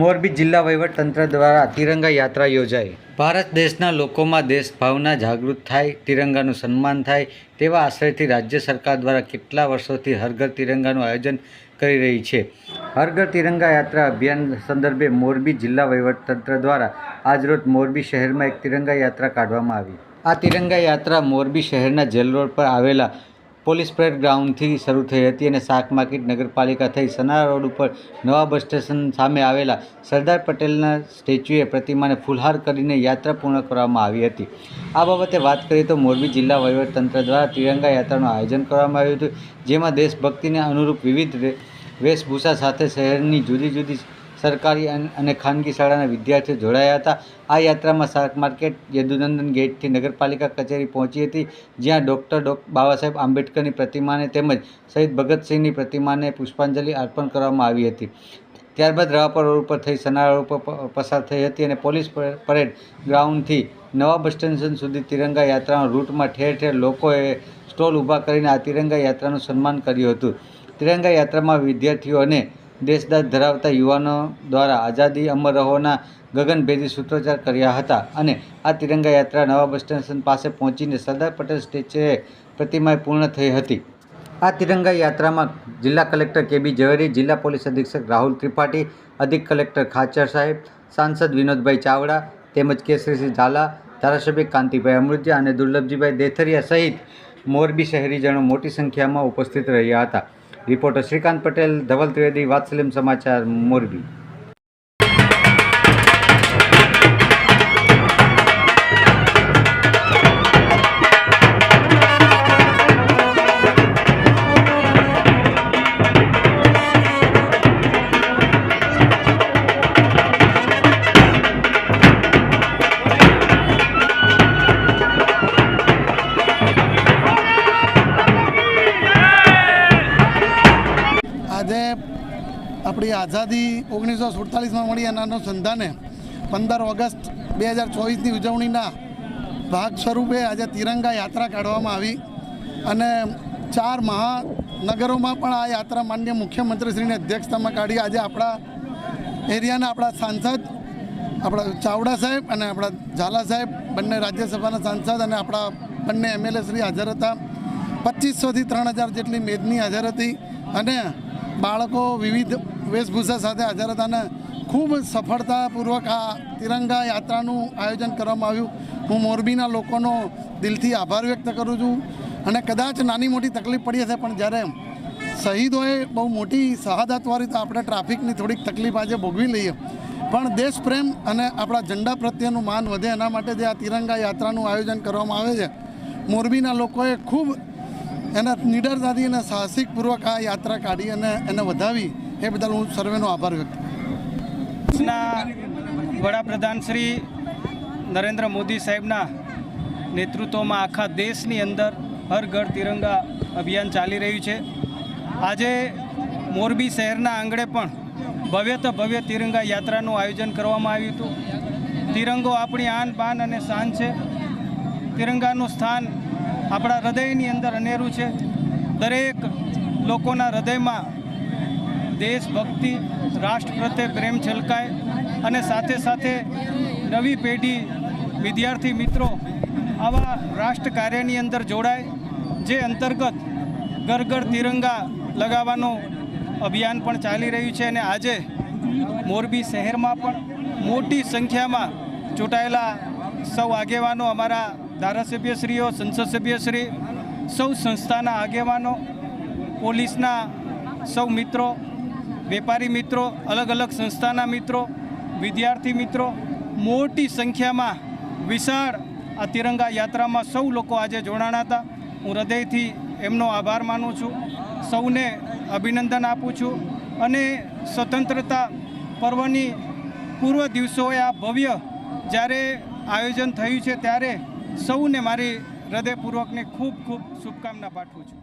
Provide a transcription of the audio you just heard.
મોરબી જિલ્લા વહીવટતંત્ર દ્વારા તિરંગા યાત્રા યોજાઈ. ભારત દેશના લોકોમાં દેશભાવના જાગૃત થાય, તિરંગાનું સન્માન થાય તેવા આશયથી રાજ્ય સરકાર દ્વારા કેટલા વર્ષોથી હરઘર તિરંગાનું આયોજન કરી રહી છે. હરઘર તિરંગા યાત્રા અભિયાન સંદર્ભે મોરબી જિલ્લા વહીવટતંત્ર દ્વારા આજરોજ મોરબી શહેરમાં એક તિરંગા યાત્રા કાઢવામાં આવી. આ તિરંગા યાત્રા મોરબી શહેરના જેલ રોડ પર આવેલા પોલીસ પરેડ ગ્રાઉન્ડથી શરૂ થઈ હતી અને શાક માર્કેટ નગરપાલિકા થઈ સનારા રોડ ઉપર નવા બસ સ્ટેશન સામે આવેલા સરદાર પટેલના સ્ટેચ્યુએ પ્રતિમાને ફૂલહાર કરીને યાત્રા પૂર્ણ કરવામાં આવી હતી. આ બાબતે વાત કરીએ તો મોરબી જિલ્લા વહીવટતંત્ર દ્વારા તિરંગા યાત્રાનું આયોજન કરવામાં આવ્યું હતું, જેમાં દેશભક્તિને અનુરૂપ વિવિધ વેશભૂષા સાથે શહેરની જુદી જુદી સરકારી અને ખાનગી શાળાના વિદ્યાર્થીઓ જોડાયા હતા. આ યાત્રામાં શાક માર્કેટ, યદુનંદન ગેટથી નગરપાલિકા કચેરી પહોંચી હતી, જ્યાં ડૉક્ટર ડોક બાબા સાહેબ આંબેડકરની પ્રતિમાને તેમજ શહીદ ભગતસિંહની પ્રતિમાને પુષ્પાંજલિ અર્પણ કરવામાં આવી હતી. ત્યારબાદ રાવાપર રોડ ઉપર થઈ સનાળા રોડ ઉપર પસાર થઈ હતી અને પોલીસ પરેડ ગ્રાઉન્ડથી નવા બસ સ્ટેશન સુધી તિરંગા યાત્રાના રૂટમાં ઠેર ઠેર લોકોએ સ્ટોલ ઊભા કરીને આ તિરંગા યાત્રાનું સન્માન કર્યું હતું. તિરંગા યાત્રામાં વિદ્યાર્થીઓ અને દેશદાજ ધરાવતા યુવાનો દ્વારા આઝાદી અમર રહોના ગગનભેદી સૂત્રોચ્ચાર કર્યા હતા અને આ તિરંગા યાત્રા નવા બસ સ્ટેશન પાસે પહોંચીને સરદાર પટેલ સ્ટેચ્યુએ પ્રતિમાએ પૂર્ણ થઈ હતી. આ તિરંગા યાત્રામાં જિલ્લા કલેક્ટર કેબી ઝવેરી, જિલ્લા પોલીસ અધિક્ષક રાહુલ ત્રિપાઠી, અધિક કલેક્ટર ખાચર સાહેબ, સાંસદ વિનોદભાઈ ચાવડા, તેમજ કેસરીસિંહ ઝાલા, ધારાસભ્ય કાંતિભાઈ અમૃતિયા અને દુર્લભજીભાઈ દેથરિયા સહિત મોરબી શહેરીજનો મોટી સંખ્યામાં ઉપસ્થિત રહ્યા હતા. રિપોર્ટર શ્રીકાંત પટેલ ધવલ ત્રિવેદી વાત્સલ્યમ સમાચાર મોરબી. આજે આપણી આઝાદી ઓગણીસો સુડતાલીસમાં મળી એના અનુસંધાને પંદર ઓગસ્ટ બે હજાર ચોવીસની ઉજવણીના ભાગ સ્વરૂપે આજે તિરંગા યાત્રા કાઢવામાં આવી અને ચાર મહાનગરોમાં પણ આ યાત્રા માન્ય મુખ્યમંત્રીશ્રીની અધ્યક્ષતામાં કાઢી. આજે આપણા એરિયાના આપણા સાંસદ, આપણા ચાવડા સાહેબ અને આપણા ઝાલા સાહેબ બંને રાજ્યસભાના સાંસદ અને આપણા બંને એમએલએ શ્રી હાજર હતા. પચીસોથી ત્રણ હજાર જેટલી મેદની હાજર હતી અને બાળકો વિવિધ વેશભૂષા સાથે હાજર હતા અને ખૂબ સફળતાપૂર્વક આ તિરંગા યાત્રાનું આયોજન કરવામાં આવ્યું. હું મોરબીના લોકોનો દિલથી આભાર વ્યક્ત કરું છું અને કદાચ નાની મોટી તકલીફ પડી હશે, પણ જ્યારે શહીદોએ બહુ મોટી શહાદતવાળી તો આપણે ટ્રાફિકની થોડીક તકલીફ આજે ભોગવી લઈએ. પણ દેશ પ્રેમ અને આપણા ઝંડા પ્રત્યેનું માન વધે એના માટે જે આ તિરંગા યાત્રાનું આયોજન કરવામાં આવે છે. મોરબીના લોકોએ ખૂબ એના નિડરતાથી અને સાહસિકપૂર્વક આ યાત્રા કાઢી અને એને વધાવી, એ બદલ હું સર્વેનો આભાર વ્યક્ત વડાપ્રધાન શ્રી નરેન્દ્ર મોદી સાહેબના નેતૃત્વમાં આખા દેશની અંદર હર ઘર તિરંગા અભિયાન ચાલી રહ્યું છે. આજે મોરબી શહેરના આંગણે પણ ભવ્ય તો ભવ્ય તિરંગા યાત્રાનું આયોજન કરવામાં આવ્યું હતું. તિરંગો આપણી આન બાન અને શાન છે. તિરંગાનું સ્થાન આપણા હૃદયની અંદર અનેરું છે. દરેક લોકોના હૃદયમાં દેશભક્તિ રાષ્ટ્ર પ્રત્યે પ્રેમ છલકાય અને સાથે સાથે નવી પેઢી, વિદ્યાર્થી મિત્રો આવા રાષ્ટ્ર કાર્યની અંદર જોડાય, જે અંતર્ગત ઘર ઘર તિરંગા લગાવવાનું અભિયાન પણ ચાલી રહ્યું છે અને આજે મોરબી શહેરમાં પણ મોટી સંખ્યામાં ચૂંટાયેલા સૌ આગેવાનો અમારા ધારાસભ્યશ્રીઓ, સંસદ સભ્યશ્રી, સૌ સંસ્થાના આગેવાનો, પોલીસના સૌ મિત્રો, વેપારી મિત્રો, અલગ અલગ સંસ્થાના મિત્રો, વિદ્યાર્થી મિત્રો, મોટી સંખ્યામાં વિશાળ આ તિરંગા યાત્રામાં સૌ લોકો આજે જોડાણા હતા. હું હૃદયથી એમનો આભાર માનું છું. સૌને અભિનંદન આપું છું અને સ્વતંત્રતા પર્વની પૂર્વ દિવસોએ આ ભવ્ય જ્યારે આયોજન થયું છે ત્યારે સૌને મારી હૃદયપૂર્વકની ખૂબ ખૂબ શુભકામના પાઠવું છું.